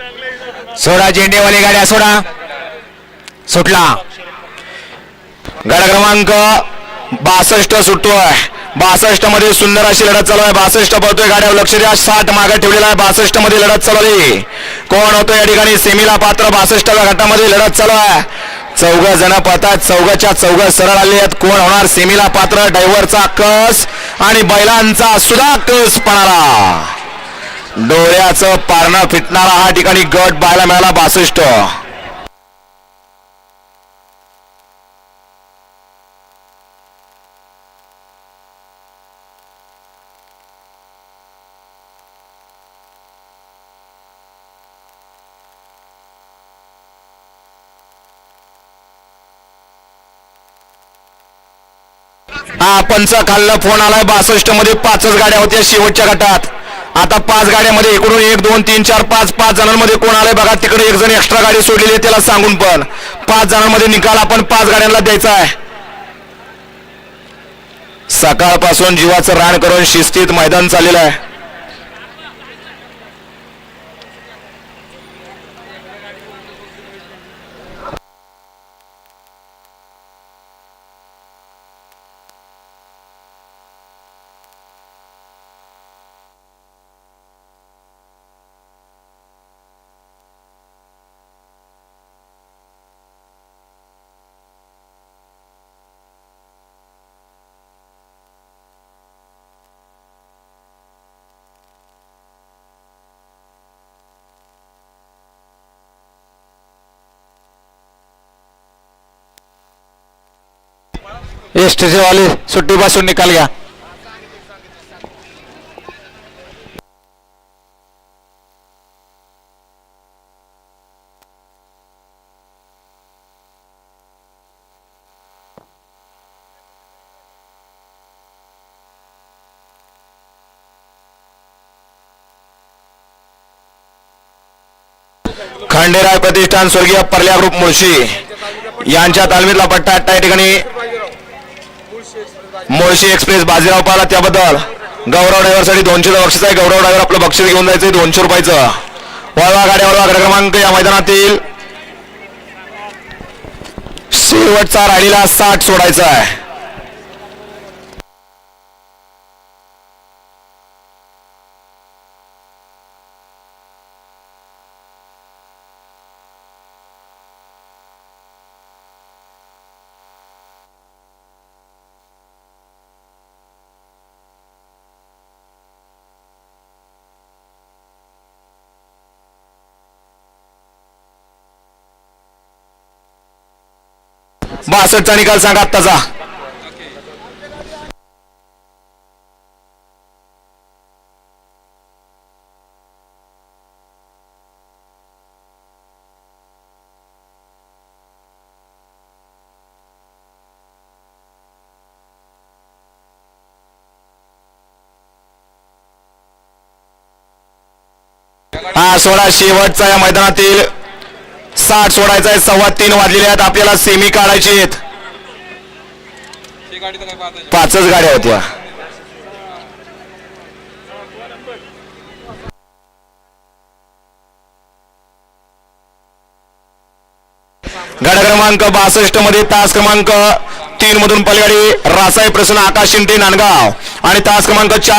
सोडा झेंडेवाली गाड्या सोडा. सुटला. गाडा क्रमांक बासष्ट सुटतोय. बासष्टमध्ये सुंदर अशी लढत चालू आहे. बासष्ट पळतोय गाड्यावर. लक्ष द्या साठ मागे ठेवलेला आहे. बासष्टमध्ये लढत चालवली कोण होतो या ठिकाणी? सेमीला पात्र बासष्टाव्या गटामध्ये लढत चालू आहे. चौघ जण पळतात चौघच्या चौघ सरळ आले आहेत. कोण होणार? सेमीला पात्र ड्रायव्हरचा कस आणि बैलांचा सुद्धा कस पणाला डोळ्याचं पारणं फिटणारा हा ठिकाणी गट पाहायला मिळाला बासष्ट. हा पंच खाल्लं फोन आलाय. बासष्टमध्ये पाचच गाड्या होत्या शेवटच्या गटात. आता पाच गाड्यामध्ये इकडून एक दोन तीन चार पाच पाच जणांमध्ये कोण आलंय बघा. तिकडे एक जण एक्स्ट्रा गाडी सोडलेली आहे त्याला सांगून पण. पाच जणांमध्ये निकाल आपण पाच गाड्यांना द्यायचा आहे. सकाळपासून जीवाचं रान करून शिस्तीत मैदान चाललेलं आहे. एसटीचे वाले सुट्टीपासून निकाल घ्या. खंडेराय प्रतिष्ठान स्वर्गीय परल्या ग्रुप मुळशी यांच्या तालमीतला पट्टा त्या ठिकाणी मोळशी एक्सप्रेस बाजीराव पाला त्याबद्दल. गौरव ड्रायव्हरसाठी दोनशे बक्षीस आहे. गौरव ड्रायव्हर आपलं बक्षीस घेऊन जायचं दोनशे रुपयाचं. वळवा गाड्या वळवा गाड्या क्रमांक या मैदानातील. शेवटचा राहिलेला साठ सोडायचा आहे. बासष्टचा निकाल सांगा आत्ताचा. हा सोळा शेवटचा या मैदानातील साठ सोडायचा आहे सव्वा तीन वाजलेले आहेत आपल्याला सेमी काढायची आहेत. पाचच गाड्या होत्या. गाड्या क्रमांक बासष्टमध्ये तास क्रमांक तीन मधून पलगाडी रासाई प्रसन्न आकाश शिंदे नांदगाव. आणि तास क्रमांक चार